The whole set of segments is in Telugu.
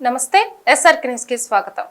నమస్తే ఎస్ఆర్ న్యూస్ కి స్వాగతం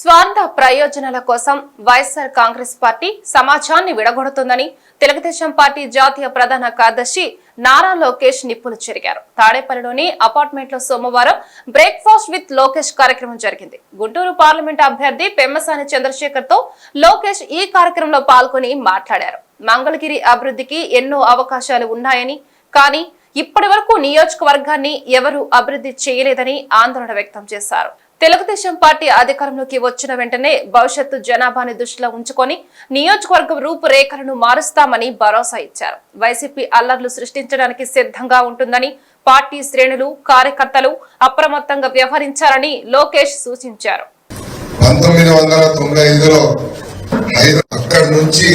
స్వార్థ ప్రయోజనాల కోసం వైఎస్ఆర్ కాంగ్రెస్ పార్టీ సమాజాన్ని విడగొడుతుందని తెలుగుదేశం పార్టీ జాతీయ ప్రధాన కార్యదర్శి నారా లోకేష్ నిప్పులు చెరిగారు. తాడేపల్లిలోని అపార్ట్మెంట్లో సోమవారం బ్రేక్ఫాస్ట్ విత్ లోకేష్ కార్యక్రమం జరిగింది. గుంటూరు పార్లమెంట్ అభ్యర్థి పెమ్మసాని చంద్రశేఖర్తో లోకేష్ ఈ కార్యక్రమంలో పాల్గొని మాట్లాడారు. మంగళగిరి అభివృద్ధికి ఎన్నో అవకాశాలు ఉన్నాయని కానీ ఇప్పటి వరకు నియోజకవర్గాన్ని ఎవరూ అభివృద్ధి చేయలేదని ఆందోళన వ్యక్తం చేశారు. తెలుగుదేశం పార్టీ అధికారంలోకి వచ్చిన వెంటనే భవిష్యత్తు జనాభాని దృష్టిలో ఉంచుకొని నియోజకవర్గం రూపురేఖలను మారుస్తామని భరోసా ఇచ్చారు. వైసీపీ అల్లర్లు సృష్టించడానికి సిద్ధంగా ఉంటుందని పార్టీ శ్రేణులు కార్యకర్తలు అప్రమత్తంగా వ్యవహరించారని లోకేష్ సూచించారు. పంతొమ్మిది వందల తొంభై ఐదులో అక్కడి నుంచి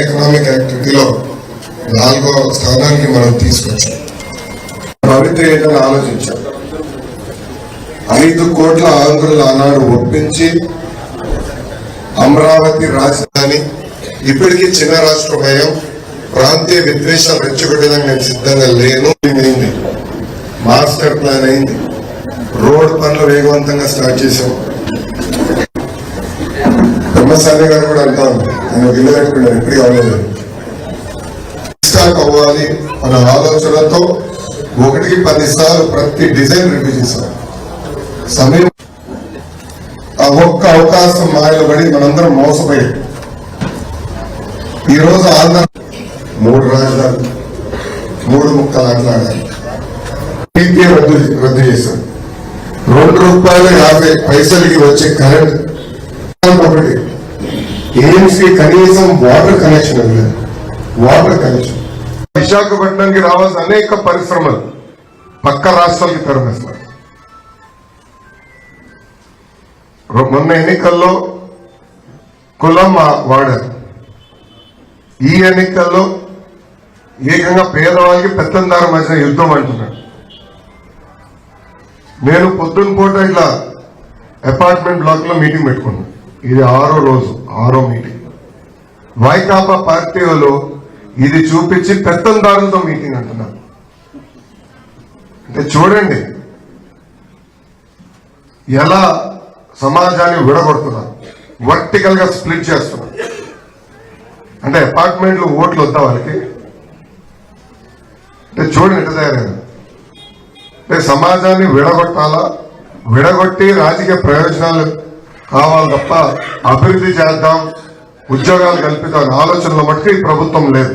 ఎకనామిక్ యాక్టివిటీలో నాలుగో స్థానానికి మనం తీసుకొచ్చాం. ఆలోచించాం. ఐదు కోట్ల ఆంధ్రులు ఆనాడు ఒప్పించి అమరావతి రాజధాని ఇప్పటికీ చిన్న రాష్ట్ర భయం ప్రాంతీయ విద్వేషాలు రెచ్చగొట్టడానికి నేను సిద్ధంగా లేను. అయింది మాస్టర్ ప్లాన్ అయింది. రోడ్ పనులు వేగవంతంగా స్టార్ట్ చేశాం. బ్రహ్మసాని గారు కూడా అంటాం ఆయన ఒక ఇల్లు కట్టుకున్నారు అవ్వలేదు స్టాక్ అవ్వాలి అన్న ఆలోచనతో ఒకటికి పది సార్లు ప్రతి డిజైన్ రివ్యూ చేశాం. సమయం. ఆ ఒక్క అవకాశం మాయలు పడి మనందరం మోసపోయాం. ఈ రోజు ఆంధ్ర మూడు రాజధానులు మూడు ముక్కలు ఆటలాడాలి టీపీ రద్దు రద్దు చేశారు. రెండు రూపాయలు యాభై పైసలకి వచ్చే కరెంట్ ఒకటి. కి కనీసం వాటర్ కనెక్షన్ ఇవ్వలేదు. Water connection. విశాఖపట్నంకి రావాల్సిన అనేక పరిశ్రమలు పక్క రాష్ట్రాలకి తరలిస్తారు మొన్న ఎన్నికల్లో కులం వాడారు. ఈ ఎన్నికల్లో ఏకంగా పేదవాళ్ళకి పెత్తందారం మధ్య యుద్ధం అంటున్నాడు నేను పొద్దున్న పూట ఇట్లా అపార్ట్మెంట్ బ్లాక్లో మీటింగ్ పెట్టుకున్నాను ఇది ఆరో రోజు ఆరో మీటింగ్. వైకాపా పార్టీ వాళ్ళు ఇది చూపించి పెత్తందారులతో మీటింగ్ అంటున్నారు. అంటే చూడండి ఎలా సమాజాన్ని విడగొడుతున్నారు. వర్టికల్గా స్ప్లిట్ చేస్తున్నారు. అంటే అపార్ట్మెంట్లు ఓట్లు వద్దా వాళ్ళకి? అంటే చూడండి ఎట్లా తయారైంది. అంటే సమాజాన్ని విడగొట్టాలా? విడగొట్టి రాజకీయ ప్రయోజనాలు కావాలి తప్ప అభివృద్ధి చేద్దాం ఉద్యోగాలు కల్పిద్దాం ఆలోచనలు ఆలోచనలో ఈ ప్రభుత్వం లేదు.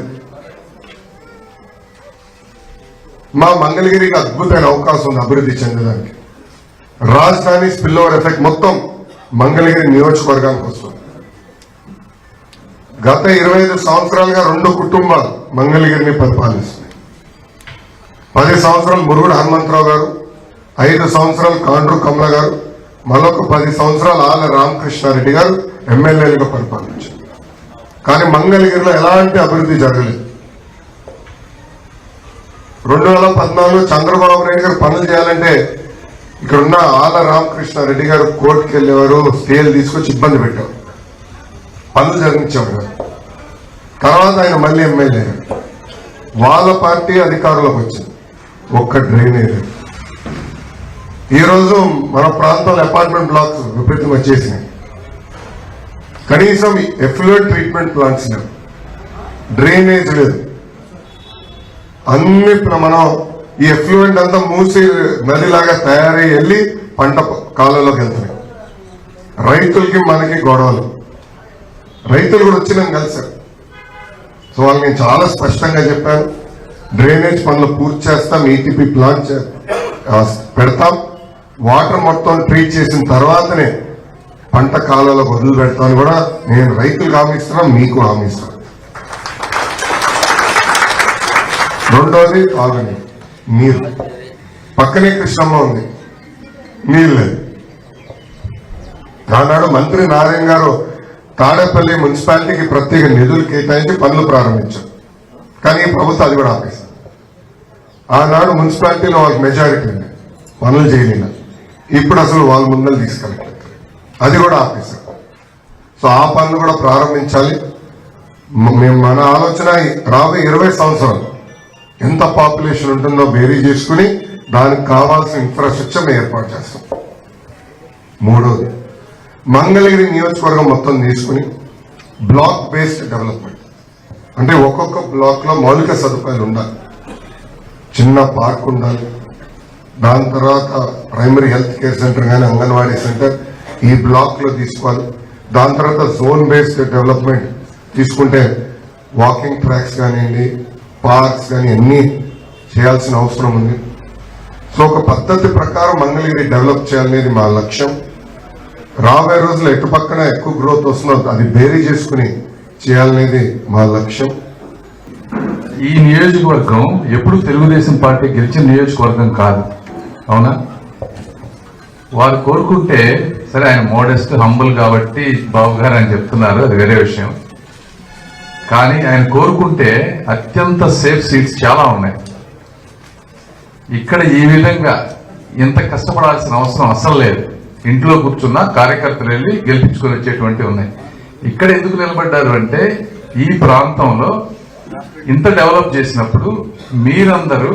మా మంగళగిరికి అద్భుతమైన అవకాశం ఉంది అభివృద్ధి చెందడానికి. రాజధాని స్పిల్ ఓవర్ ఎఫెక్ట్ మొత్తం మంగళగిరి నియోజకవర్గానికి వస్తుంది. గత ఇరవై ఐదు సంవత్సరాలుగా రెండు కుటుంబాలు మంగళగిరిని పరిపాలిస్తున్నాయి. పది సంవత్సరాలు మురుగుడు హనుమంతరావు గారు ఐదు సంవత్సరాలు కాండ్రు కమల గారు మరొక పది సంవత్సరాలు ఆల రామకృష్ణారెడ్డి గారు ఎమ్మెల్యేలుగా పరిపాలించారు. కానీ మంగళగిరిలో ఎలాంటి అభివృద్ధి జరగలేదు. రెండు వేల పద్నాలుగులో చంద్రబాబు నాయుడు గారు పనులు చేయాలంటే ఇక్కడ ఉన్న ఆల రామకృష్ణారెడ్డి గారు కోర్టుకు వెళ్ళేవారు స్టేలు తీసుకొచ్చి ఇబ్బంది పెట్టారు. పనులు జరిగించేవారు తర్వాత ఆయన మళ్ళీ ఎమ్మెల్యే. వాళ్ళ పార్టీ అధికారంలోకి వచ్చింది. ఒక్క డ్రైనేజ్ ఈ రోజు మన ప్రాంతంలో అపార్ట్మెంట్ బ్లాక్స్ విపరీతం వచ్చేసినాయి. కనీసం ఎఫ్లూయెంట్ ట్రీట్మెంట్ ప్లాంట్స్ లేవు. డ్రైనేజ్ లేదు. అన్ని ప్ర- మనం ఈ ఎఫ్లూయెంట్ అంతా మూసి నదిలాగా తయారై వెళ్ళి పంట కాలంలోకి వెళ్తున్నాయి రైతులకి మనకి గొడవలు. రైతులు కూడా వచ్చినాం కలిసారు సో వాళ్ళు నేను చాలా స్పష్టంగా చెప్పాను. డ్రైనేజ్ పనులు పూర్తి చేస్తాం ఈటీపీ ప్లాన్ చే- పెడతాం. వాటర్ మొత్తం ట్రీట్ చేసిన తర్వాతనే పంట కాలంలో వదిలి పెడతాను కూడా నేను రైతులకు హామీ మీకు హామీ ఇస్తాను రెండోది తాగునీరు నీరు. పక్కనే కృష్ణమ్మ ఉంది. నీళ్ళు లేదు. ఆనాడు మంత్రి నారాయణ గారు తాడేపల్లి మున్సిపాలిటీకి ప్రత్యేక నిధులు కేటాయించి పనులు ప్రారంభించారు. కానీ ప్రభుత్వం అది కూడా ఆపేసింది. ఆనాడు మున్సిపాలిటీలో వాళ్ళకి మెజారిటీ ఉంది. పనులు చేయలేదు ఇప్పుడు అసలు వాళ్ళ ముందర తీసుకెళ్ళట్లేదు. అది కూడా ఆపేశారు సో ఆ పనులు కూడా ప్రారంభించాలి. మేము మన ఆలోచన రాబోయే ఇరవై సంవత్సరాలు ఎంత పాపులేషన్ ఉంటుందో బేరీ చేసుకుని దానికి కావాల్సిన ఇన్ఫ్రాస్ట్రక్చర్ ఏర్పాటు చేస్తాం. మూడోది మంగళగిరి నియోజకవర్గం మొత్తం తీసుకుని బ్లాక్ బేస్డ్ డెవలప్మెంట్ అంటే ఒక్కొక్క బ్లాక్లో మౌలిక సదుపాయాలు ఉండాలి. చిన్న పార్క్ ఉండాలి. దాని తర్వాత ప్రైమరీ హెల్త్ కేర్ సెంటర్ కానీ అంగన్వాడీ సెంటర్ ఈ బ్లాక్లో తీసుకోవాలి. దాని తర్వాత జోన్ బేస్డ్ డెవలప్మెంట్ తీసుకుంటే వాకింగ్ ట్రాక్స్ కానివ్వండి పార్క్స్ కానీ అన్నీ చేయాల్సిన అవసరం ఉంది. సో ఒక పద్ధతి ప్రకారం మంగళగిరి డెవలప్ చేయాలనేది మా లక్ష్యం. రాబోయే రోజుల్లో ఎటు పక్కన ఎక్కువ గ్రోత్ వస్తుందో అది బేరీ చేసుకుని చేయాలనేది మా లక్ష్యం. ఈ నియోజకవర్గం ఎప్పుడు తెలుగుదేశం పార్టీ గెలిచిన నియోజకవర్గం కాదు. అవునా? వారు కోరుకుంటే సరే ఆయన మోడెస్ట్ హంబుల్ కాబట్టి బాబు గారు అని చెప్తున్నారు. అది వేరే విషయం. కానీ ఆయన కోరుకుంటే అత్యంత సేఫ్ సీట్స్ చాలా ఉన్నాయి. ఇక్కడ ఈ విధంగా ఇంత కష్టపడాల్సిన అవసరం అసలు లేదు. ఇంట్లో కూర్చున్న కార్యకర్తలు వెళ్ళి గెలిపించుకొని వచ్చేటువంటి ఉన్నాయి. ఇక్కడ ఎందుకు నిలబడ్డారు అంటే ఈ ప్రాంతంలో ఇంత డెవలప్ చేసినప్పుడు మీరందరూ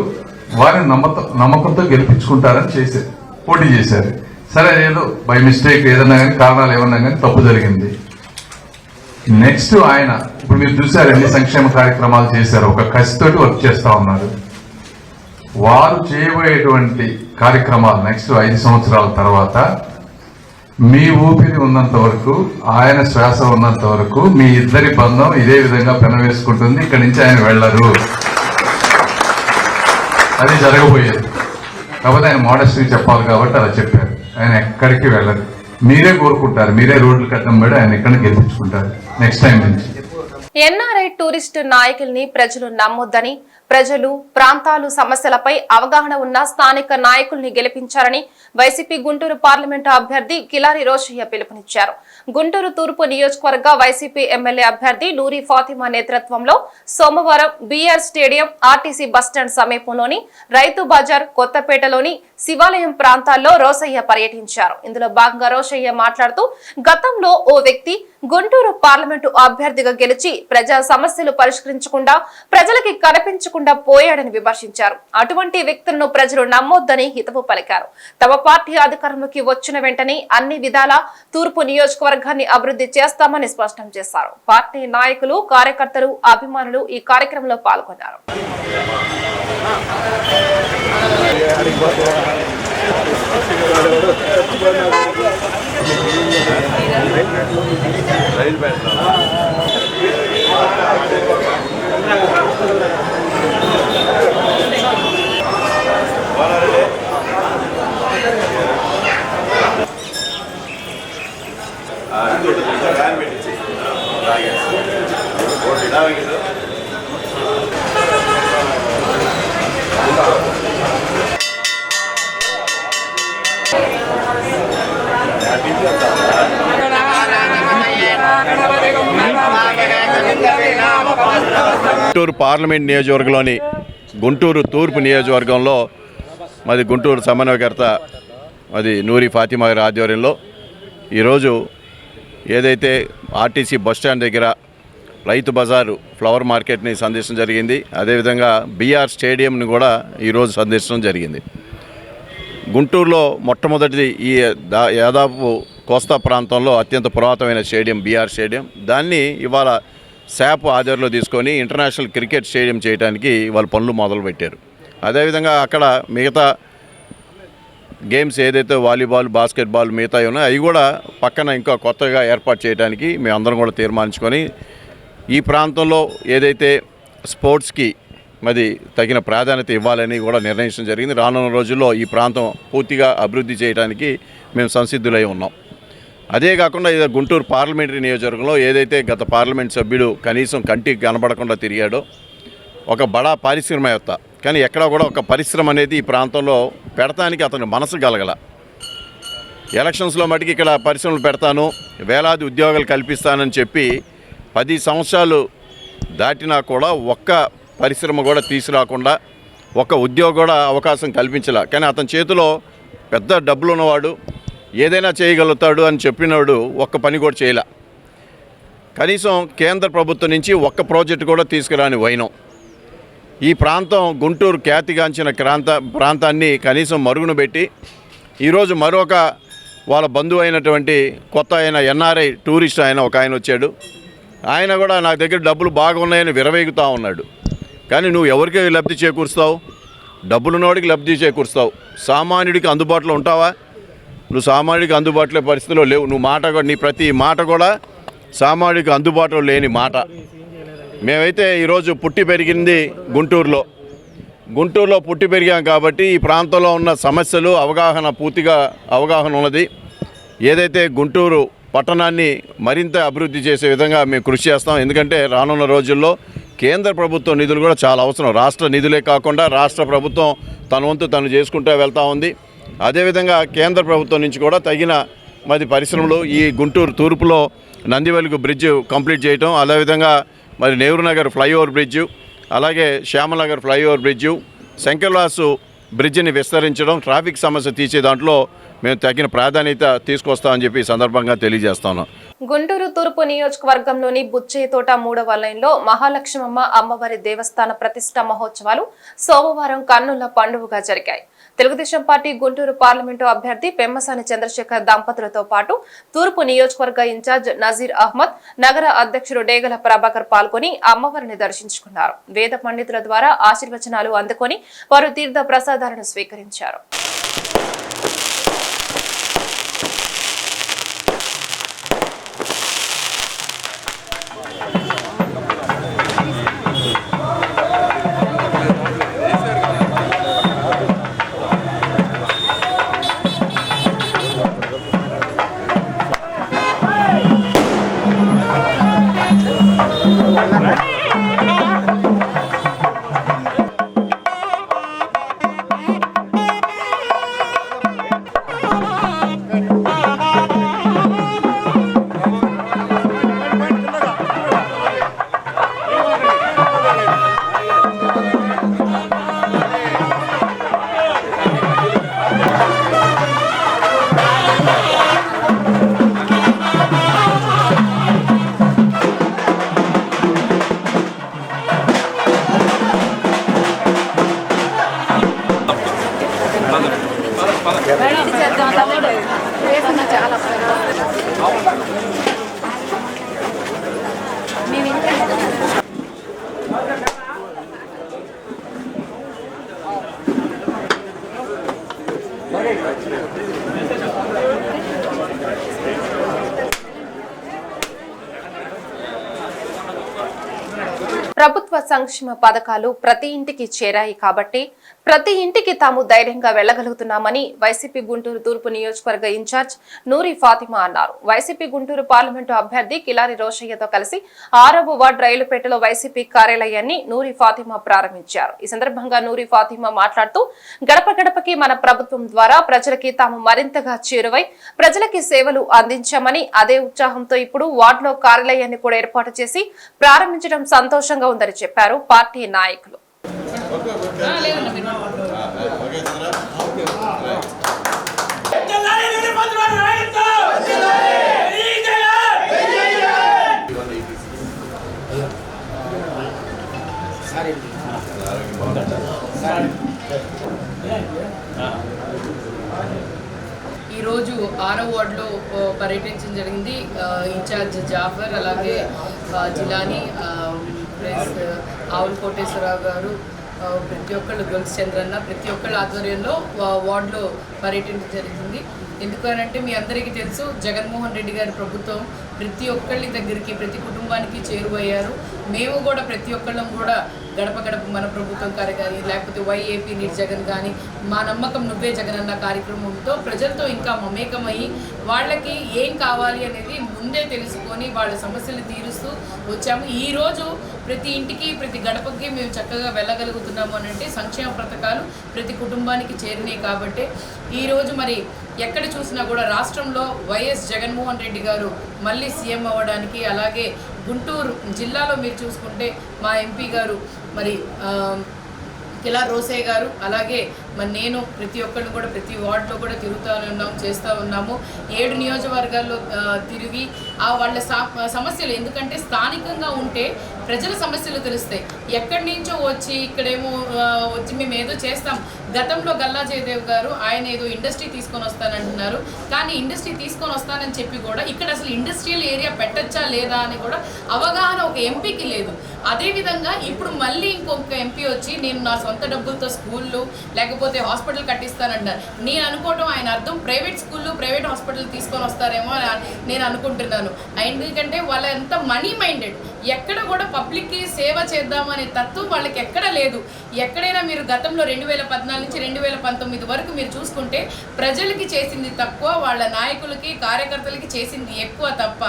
వారిని నమ్మత నమ్మకంతో గెలిపించుకుంటారని చేశారు పోటీ చేశారు. సరే ఏదో బై మిస్టేక్ ఏదన్నా కానీ కారణాలు ఏమన్నా కానీ తప్పు జరిగింది. నెక్స్ట్ ఆయన ఇప్పుడు మీరు చూసారు ఎన్ని సంక్షేమ కార్యక్రమాలు చేశారు ఒక కసితోటి వర్క్ చేస్తా ఉన్నారు. వారు చేయబోయేటువంటి కార్యక్రమాలు నెక్స్ట్ ఐదు సంవత్సరాల తర్వాత మీ ఊపిరి ఉన్నంత వరకు ఆయన శ్వాస ఉన్నంత వరకు మీ ఇద్దరి బంధం ఇదే విధంగా పెనవేసుకుంటుంది ఇక్కడి నుంచి ఆయన వెళ్ళరు. అది జరగబోయేది. కాకపోతే ఆయన మోడస్ట్రీ చెప్పాలి కాబట్టి అలా చెప్పారు. ఆయన ఎక్కడికి వెళ్ళరు. మీరే కోరుకుంటారు మీరే రోడ్లు కట్టడం పడి ఆయన ఎక్కడ గెలిపించుకుంటారు. నెక్స్ట్ టైం నుంచి. ఎన్ఆర్ఐ టూరిస్ట్ నాయకుల్ని ప్రజలు నమ్మొద్దని ప్రజలు ప్రాంతాలు సమస్యలపై అవగాహన ఉన్న స్థానిక నాయకుల్ని గెలిపించారని వైసీపీ గుంటూరు పార్లమెంటు అభ్యర్థి కిలారి రోషయ్య పిలుపునిచ్చారు. గుంటూరు తూర్పు నియోజకవర్గ వైసీపీ ఎమ్మెల్యే అభ్యర్థి నూరి ఫాతిమా నేతృత్వంలో సోమవారం బీఆర్ స్టేడియం ఆర్టీసీ బస్టాండ్ సమీపంలోని రైతు బజార్ కొత్తపేటలోని శివాలయం ప్రాంతాల్లో రోసయ్య పర్యటించారు. ఇందులో భాగంగా రోషయ్య మాట్లాడుతూ గతంలో ఓ వ్యక్తి గుంటూరు పార్లమెంటు అభ్యర్థిగా గెలిచి ప్రజా సమస్యలు పరిష్కరించకుండా ప్రజలకి కనిపించకుండా పోయాడని విమర్శించారు. అటువంటి వ్యక్తులను ప్రజలు నమ్మొద్దని హితవు పలికారు. తమ పార్టీ అధికారంలోకి వచ్చిన వెంటనే అన్ని విధాల తూర్పు నియోజకవర్గాన్ని అభివృద్ధి చేస్తామని స్పష్టం చేశారు. పార్టీ నాయకులు కార్యకర్తలు అభిమానులు ఈ కార్యక్రమంలో పాల్గొన్నారు. గుంటూరు పార్లమెంట్ నియోజకవర్గంలోని గుంటూరు తూర్పు నియోజకవర్గంలో మాది గుంటూరు సమన్వయకర్త అది నూరి ఫాతిమా గారి ఆధ్వర్యంలో. ఈరోజు ఏదైతే ఆర్టీసీ బస్టాండ్ దగ్గర రైతు బజారు ఫ్లవర్ మార్కెట్ని సందర్శించడం జరిగింది. అదేవిధంగా బీఆర్ స్టేడియంని కూడా ఈరోజు సందర్శించడం జరిగింది. గుంటూరులో మొట్టమొదటిది ఈ దాదాపు కోస్తా ప్రాంతంలో అత్యంత పురాతనమైన స్టేడియం బీఆర్ స్టేడియం. దాన్ని ఇవాళ శాప్ ఆధ్వర్యంలో తీసుకొని ఇంటర్నేషనల్ క్రికెట్ స్టేడియం చేయడానికి వాళ్ళు పనులు మొదలుపెట్టారు. అదేవిధంగా అక్కడ మిగతా గేమ్స్ ఏదైతే వాలీబాల్ బాస్కెట్బాల్ మిగతా ఉన్నాయో అవి కూడా పక్కన ఇంకా కొత్తగా ఏర్పాటు చేయడానికి మేము అందరం కూడా తీర్మానించుకొని ఈ ప్రాంతంలో ఏదైతే స్పోర్ట్స్కి మరి తగిన ప్రాధాన్యత ఇవ్వాలని కూడా నిర్ణయించడం జరిగింది. రానున్న రోజుల్లో ఈ ప్రాంతం పూర్తిగా అభివృద్ధి చేయడానికి మేము సంసిద్ధులై ఉన్నాం. అదే కాకుండా ఇది గుంటూరు పార్లమెంటరీ నియోజకవర్గంలో ఏదైతే గత పార్లమెంట్ సభ్యుడు కనీసం కంటికి కనబడకుండా తిరిగాడో ఒక బడా పారిశ్రామికవేత్త కానీ ఎక్కడ కూడా ఒక పరిశ్రమ అనేది ఈ ప్రాంతంలో పెడతానికి అతని మనసు కలగల ఎలక్షన్స్లో మటుకు ఇక్కడ పరిశ్రమలు పెడతాను వేలాది ఉద్యోగాలు కల్పిస్తానని చెప్పి పది సంవత్సరాలు దాటినా కూడా ఒక్క పరిశ్రమ కూడా తీసుకురాకుండా ఒక్క ఉద్యోగం కూడా అవకాశం కల్పించలే. కానీ అతని చేతిలో పెద్ద డబ్బులు ఉన్నవాడు ఏదైనా చేయగలుగుతాడు అని చెప్పినవాడు ఒక్క పని కూడా చేయలే. కనీసం కేంద్ర ప్రభుత్వం నుంచి ఒక్క ప్రాజెక్టు కూడా తీసుకురాని వైనం. ఈ ప్రాంతం గుంటూరు ఖ్యాతిగాంచిన ప్రాంత ప్రాంతాన్ని కనీసం మరుగున పెట్టి ఈరోజు మరొక వాళ్ళ బంధువు అయినటువంటి కొత్త ఆయన ఎన్ఆర్ఐ టూరిస్ట్ ఆయన ఒక ఆయన వచ్చాడు. ఆయన కూడా నా దగ్గర డబ్బులు బాగా ఉన్నాయని విరవేగుతూ ఉన్నాడు. కానీ నువ్వు ఎవరికి లబ్ధి చేకూరుస్తావు? డబ్బులున్నోడికి లబ్ధి చేకూరుస్తావు. సామాన్యుడికి అందుబాటులో ఉంటావా? నువ్వు సామాన్యుడికి అందుబాటులో పరిస్థితిలో లేవు. నువ్వు మాట కూడా నీ ప్రతి మాట కూడా సామాన్యుడికి అందుబాటులో లేని మాట. మేమైతే ఈరోజు పుట్టి పెరిగింది గుంటూరులో. గుంటూరులో పుట్టి పెరిగాం కాబట్టి ఈ ప్రాంతంలో ఉన్న సమస్యలు అవగాహన పూర్తిగా అవగాహన ఉన్నది. ఏదైతే గుంటూరు పట్టణాన్ని మరింత అభివృద్ధి చేసే విధంగా మేము కృషి చేస్తాం ఎందుకంటే రానున్న రోజుల్లో కేంద్ర ప్రభుత్వం నిధులు కూడా చాలా అవసరం. రాష్ట్ర నిధులే కాకుండా రాష్ట్ర ప్రభుత్వం తన వంతు తను చేసుకుంటూ వెళ్తూ ఉంది. అదేవిధంగా కేంద్ర ప్రభుత్వం నుంచి కూడా తగిన మరి పరిశ్రమలు ఈ గుంటూరు తూర్పులో నందివెలుగు బ్రిడ్జ్ కంప్లీట్ చేయటం అదేవిధంగా మరి నెహ్రూ నగర్ ఫ్లైఓవర్ బ్రిడ్జు అలాగే శ్యామనగర్ ఫ్లైఓవర్ బ్రిడ్జు శంకర్లాసు బ్రిడ్జిని విస్తరించడం ట్రాఫిక్ సమస్య తీసే దాంట్లో మేము తగిన ప్రాధాన్యత తీసుకొస్తామని చెప్పి సందర్భంగా తెలియజేస్తాను. గుంటూరు తూర్పు నియోజకవర్గంలోని బుచ్చేతోట మూడవ లైన్లో మహాలక్ష్మమ్మ అమ్మవారి దేవస్థాన ప్రతిష్ట మహోత్సవాలు సోమవారం కన్నుల పండుగగా జరిగాయి. తెలుగుదేశం పార్టీ గుంటూరు పార్లమెంటు అభ్యర్థి పెమ్మసాని చంద్రశేఖర్ దంపతులతో పాటు తూర్పు నియోజకవర్గ ఇన్ఛార్జ్ నజీర్ అహ్మద్ నగర అధ్యక్షుడు డేగల ప్రభాకర్ పాల్గొని అమ్మవారిని దర్శించుకున్నారు. వేద పండితుల ద్వారా ఆశీర్వచనాలు అందుకొని వారు తీర్థ ప్రసాదాలను స్వీకరించారు. ప్రభుత్వ సంక్షేమ పథకాలు ప్రతి ఇంటికి చేరాయి కాబట్టి ప్రతి ఇంటికి తాము ధైర్యంగా వెళ్ళగలుగుతున్నామని వైసీపీ గుంటూరు తూర్పు నియోజకవర్గ ఇన్ఛార్జ్ నూరి ఫాతిమా అన్నారు. వైసీపీ గుంటూరు పార్లమెంటు అభ్యర్థి కిలారి రోషయ్యతో కలిసి ఆరవ వార్డు రైలుపేటలో వైసీపీ కార్యాలయాన్ని నూరి ఫాతిమా ప్రారంభించారు. ఈ సందర్భంగా నూరి ఫాతిమా మాట్లాడుతూ గడప గడపకి మన ప్రభుత్వం ద్వారా ప్రజలకి తాము మరింతగా చేరువై ప్రజలకి సేవలు అందించామని అదే ఉత్సాహంతో ఇప్పుడు వార్డులో కార్యాలయాన్ని కూడా ఏర్పాటు చేసి ప్రారంభించడం సంతోషంగా ఉందని చెప్పారు పార్టీ నాయకులు. ఈరోజు ఆరో వార్డులో పర్యటించడం జరిగింది. ఇన్ఛార్జ్ జాఫర్ అలాగే జిలాని ఆ, ప్లస్ ఆవుల కోటేశ్వరరావు గారు ప్రతి ఒక్కళ్ళు గొలుసు చంద్రన్న ప్రతి ఒక్కళ్ళ ఆధ్వర్యంలో వార్డులో పర్యటించడం జరిగింది ఎందుకనంటే మీ అందరికీ తెలుసు జగన్మోహన్ రెడ్డి గారి ప్రభుత్వం ప్రతి ఒక్కళ్ళ దగ్గరికి ప్రతి కుటుంబానికి చేరువయ్యారు. మేము కూడా ప్రతి ఒక్కళ్ళం కూడా గడప గడప మన ప్రభుత్వం గారు కానీ లేకపోతే వైఏపీ నీట్ జగన్ కానీ మా నమ్మకం నువ్వే జగన్ అన్న కార్యక్రమంతో ప్రజలతో ఇంకా మమేకమయ్యి వాళ్ళకి ఏం కావాలి అనేది ముందే తెలుసుకొని వాళ్ళ సమస్యలు తీరుస్తూ వచ్చాము. ఈరోజు ప్రతి ఇంటికి ప్రతి గడపకి మేము చక్కగా వెళ్ళగలుగుతున్నాము అని అంటే సంక్షేమ పథకాలు ప్రతి కుటుంబానికి చేరినాయి కాబట్టి. ఈరోజు మరి ఎక్కడ చూసినా కూడా రాష్ట్రంలో వైఎస్ జగన్మోహన్ రెడ్డి గారు మళ్ళీ సీఎం అవ్వడానికి అలాగే గుంటూరు జిల్లాలో మీరు చూసుకుంటే మా ఎంపీ గారు మరి కిలా రోసే గారు అలాగే మరి నేను ప్రతి ఒక్కరిని కూడా ప్రతి వార్డులో కూడా తిరుగుతూ ఉన్నాము చేస్తూ ఉన్నాము. ఏడు నియోజకవర్గాల్లో తిరిగి ఆ వాళ్ళ సా- సమస్యలు ఎందుకంటే స్థానికంగా ఉంటే ప్రజల సమస్యలు తెలుస్తాయి. ఎక్కడి నుంచో వచ్చి ఇక్కడేమో వచ్చి మేము ఏదో చేస్తాం. గతంలో గల్లా జయదేవ్ గారు ఆయన ఏదో ఇండస్ట్రీ తీసుకొని వస్తానంటున్నారు. కానీ ఇండస్ట్రీ తీసుకొని వస్తానని చెప్పి కూడా ఇక్కడ అసలు ఇండస్ట్రియల్ ఏరియా పెట్టచ్చా లేదా అని కూడా అవగాహన ఒక ఎంపీకి లేదు. అదేవిధంగా ఇప్పుడు మళ్ళీ ఇంకొక ఎంపీ వచ్చి నేను నా సొంత డబ్బులతో స్కూళ్ళు లేకపోతే హాస్పిటల్ కట్టిస్తానంటారు నేను అనుకోవడం ఆయన అర్థం. ప్రైవేట్ స్కూళ్ళు ప్రైవేట్ హాస్పిటల్ తీసుకొని వస్తారేమో అని నేను అనుకుంటున్నాను. ఎందుకంటే వాళ్ళ ఎంత మనీ మైండెడ్. ఎక్కడ కూడా పబ్లిక్కి సేవ చేద్దామనే తత్వం వాళ్ళకి ఎక్కడ లేదు. ఎక్కడైనా మీరు గతంలో రెండు వేల పద్నాలుగు నుంచి రెండు వేల పంతొమ్మిది వరకు మీరు చూసుకుంటే ప్రజలకి చేసింది తక్కువ వాళ్ళ నాయకులకి కార్యకర్తలకి చేసింది ఎక్కువ తప్ప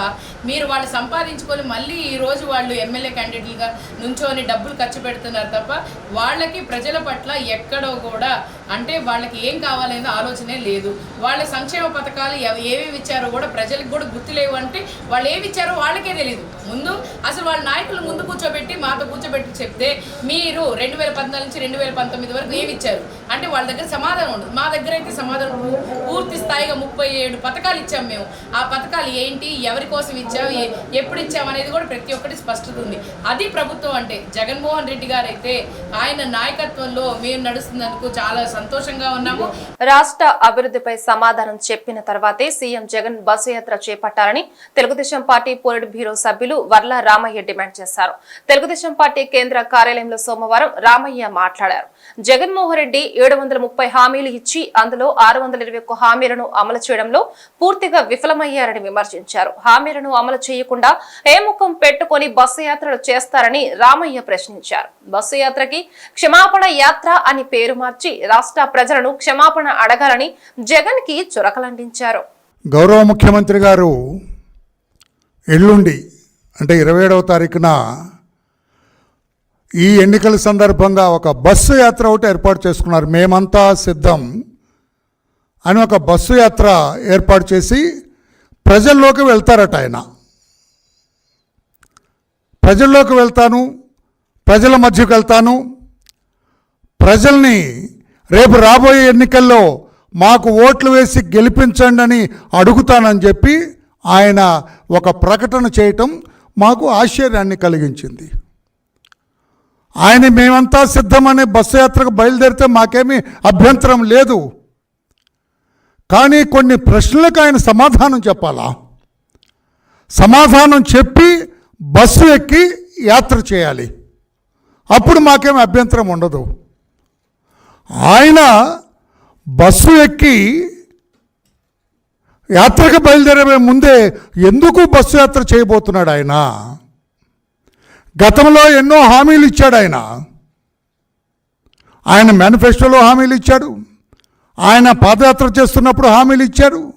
మీరు వాళ్ళు సంపాదించుకొని మళ్ళీ ఈ రోజు వాళ్ళు ఎమ్మెల్యే క్యాండిడేట్లుగా నుంచోని డబ్బులు ఖర్చు పెడుతున్నారు తప్ప వాళ్ళకి ప్రజల పట్ల ఎక్కడో కూడా అంటే వాళ్ళకి ఏం కావాలనేది ఆలోచనే లేదు. వాళ్ళ సంక్షేమ పథకాలు ఏమేమి ఇచ్చారో కూడా ప్రజలకు కూడా గుర్తులేవు అంటే వాళ్ళు ఏమి ఇచ్చారో వాళ్ళకే తెలియదు ముందు అసలు వాళ్ళ నాయకులు ముందు కూర్చోబెట్టి మాతో కూర్చోబెట్టి చెప్తే మీరు రెండు వేల పద్నాలుగు నుంచి రెండు వేల పంతొమ్మిది వరకు ఏమి ఇచ్చారు? అంటే వాళ్ళ దగ్గర సమాధానం ఉండదు మా దగ్గర అయితే సమాధానం పూర్తి స్థాయిగా ముప్పై ఏడు పథకాలు ఇచ్చాం మేము. ఆ పథకాలు ఏంటి ఎవరి కోసం ఇచ్చాం ఎప్పుడు ఇచ్చాం అనేది కూడా ప్రతి ఒక్కటి స్పష్టత ఉంది. అది ప్రభుత్వం అంటే జగన్మోహన్ రెడ్డి గారు అయితే ఆయన నాయకత్వంలో మేము నడుస్తున్నందుకు చాలా సంతోషంగా ఉన్నాము. రాష్ట్ర అభివృద్ధిపై సమాధానం చెప్పిన తర్వాతే సీఎం జగన్ బస్సు యాత్ర చేపట్టాలని తెలుగుదేశం పార్టీ పోలిట్ బ్యూరో సభ్యులు వర్ల రామయ్య డిమాండ్ చేశారు. తెలుగుదేశం పార్టీ కేంద్ర కార్యాలయంలో సోమవారం రామయ్య మాట్లాడారు. జగన్మోహన్ రెడ్డి ఏడు వందల ముప్పై హామీలు ఇచ్చి అందులో ఆరు వందల ఇరవై ఒక్క హామీలను అమలు చేయడంలో పూర్తిగా విఫలమయ్యారని విమర్శించారు. హామీలను అమలు చేయకుండా ఏ ముఖం పెట్టుకొని బస్సు యాత్రలు చేస్తారని రామయ్య ప్రశ్నించారు. బస్సు యాత్రకి క్షమాపణ యాత్ర అని పేరు మార్చి రాష్ట్ర ప్రజలను క్షమాపణ అడగాలని జగన్కి చురకలండించారు. గౌరవ ముఖ్యమంత్రి గారు ఎల్లుండి అంటే ఇరవై ఏడవ తారీఖున ఈ ఎన్నికల సందర్భంగా ఒక బస్సు యాత్ర ఒకటి ఏర్పాటు చేసుకున్నారు. మేమంతా సిద్ధం అని ఒక బస్సు యాత్ర ఏర్పాటు చేసి ప్రజల్లోకి వెళ్తారట ఆయన. ప్రజల్లోకి వెళ్తాను ప్రజల మధ్యకు వెళ్తాను. ప్రజల్ని రేపు రాబోయే ఎన్నికల్లో మాకు ఓట్లు వేసి గెలిపించండి అని అడుగుతానని చెప్పి ఆయన ఒక ప్రకటన చేయటం మాకు ఆశ్చర్యాన్ని కలిగించింది. ఆయన మేమంతా సిద్ధమనే బస్సు యాత్రకు బయలుదేరితే మాకేమీ అభ్యంతరం లేదు. కానీ కొన్ని ప్రశ్నలకు ఆయన సమాధానం చెప్పాలా? సమాధానం చెప్పి బస్సు ఎక్కి యాత్ర చేయాలి. అప్పుడు మాకేం అభ్యంతరం ఉండదు. ఆయన బస్సు ఎక్కి యాత్రకు బయలుదేరే ముందే ఎందుకు బస్సు యాత్ర చేయబోతున్నాడు ఆయన? గతంలో ఎన్నో హామీలు ఇచ్చాడు ఆయన. ఆయన మేనిఫెస్టోలో హామీలు ఇచ్చాడు. ఆయన పాదయాత్ర చేస్తున్నప్పుడు హామీలు ఇచ్చాడు.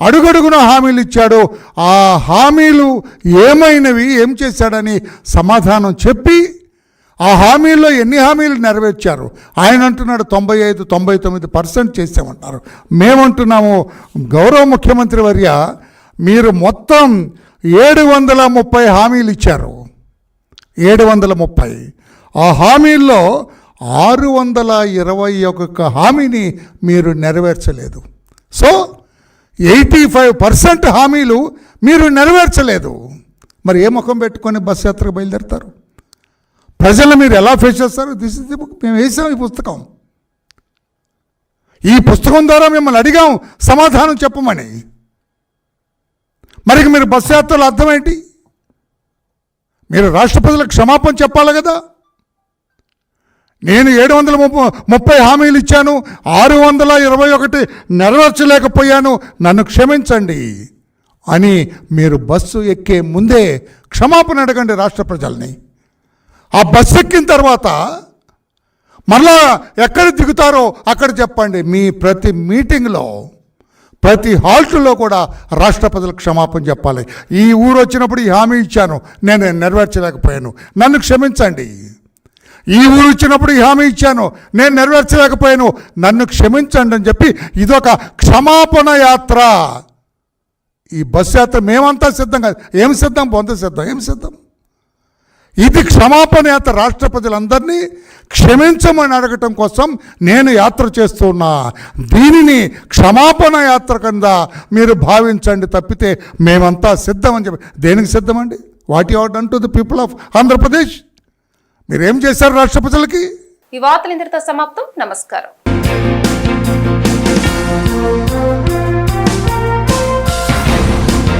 అడుగడుగున హామీలు ఇచ్చాడు. ఆ హామీలు ఏమైనవి ఏం చేశాడని సమాధానం చెప్పి ఆ హామీల్లో ఎన్ని హామీలు నెరవేర్చారు? ఆయన అంటున్నాడు తొంభై ఐదు తొంభై తొమ్మిది పర్సెంట్ చేసామంటారు మేమంటున్నాము గౌరవ ముఖ్యమంత్రి వర్య మీరు మొత్తం ఏడు వందల ముప్పై హామీలు ఇచ్చారు. ఏడు వందల ముప్పై ఆ హామీల్లో ఆరు వందల ఇరవై ఒక్క హామీని మీరు నెరవేర్చలేదు. సో ఎయిటీ ఫైవ్ పర్సెంట్ హామీలు మీరు నెరవేర్చలేదు. మరి ఏ ముఖం పెట్టుకొని బస్ యాత్రకు బయలుదేరుతారు? ప్రజలు మీరు ఎలా ఫేస్ చేస్తారు? దిస్ ఇస్ ది బుక్ మేము వేసాం ఈ పుస్తకం. ఈ పుస్తకం ద్వారా మిమ్మల్ని అడిగాం సమాధానం చెప్పమని. మరి మీరు బస్సు యాత్రలో అర్థం ఏంటి? మీరు రాష్ట్ర ప్రజలకు క్షమాపణ చెప్పాలి కదా? నేను ఏడు వందల ముప్పై హామీలు ఇచ్చాను ఆరు వందల ఇరవై ఒకటి నెరవేర్చలేకపోయాను నన్ను క్షమించండి అని మీరు బస్సు ఎక్కే ముందే క్షమాపణ అడగండి రాష్ట్ర ప్రజల్ని. ఆ బస్సు ఎక్కిన తర్వాత మళ్ళా ఎక్కడ దిగుతారో అక్కడ చెప్పండి. మీ ప్రతి మీటింగ్లో ప్రతి హాల్ట్లో కూడా రాష్ట్రపతులకు క్షమాపణ చెప్పాలి. ఈ ఊరు వచ్చినప్పుడు ఈ హామీ ఇచ్చాను. నేను నెరవేర్చలేకపోయాను. నన్ను క్షమించండి. ఈ ఊరు వచ్చినప్పుడు ఈ హామీ ఇచ్చాను. నేను నెరవేర్చలేకపోయాను. నన్ను క్షమించండి అని చెప్పి ఇదొక క్షమాపణ యాత్ర. ఈ బస్సు యాత్ర మేమంతా సిద్ధం కాదు. ఏం సిద్ధం? పొంద సిద్ధం. ఏం సిద్ధం? ఇది క్షమాపణ యాత్ర రాష్ట్ర ప్రజలందరినీ క్షమించమని అడగటం కోసం నేను యాత్ర చేస్తున్నా. దీనిని క్షమాపణ యాత్ర కింద మీరు భావించండి తప్పితే మేమంతా సిద్ధమని చెప్పి దేనికి సిద్ధమండి? What you done to the people of Andhra Pradesh మీరేం చేశారు రాష్ట్ర ప్రజలకి? ఈ వార్తలు ఇంతటితో సమాప్తం. నమస్కారం.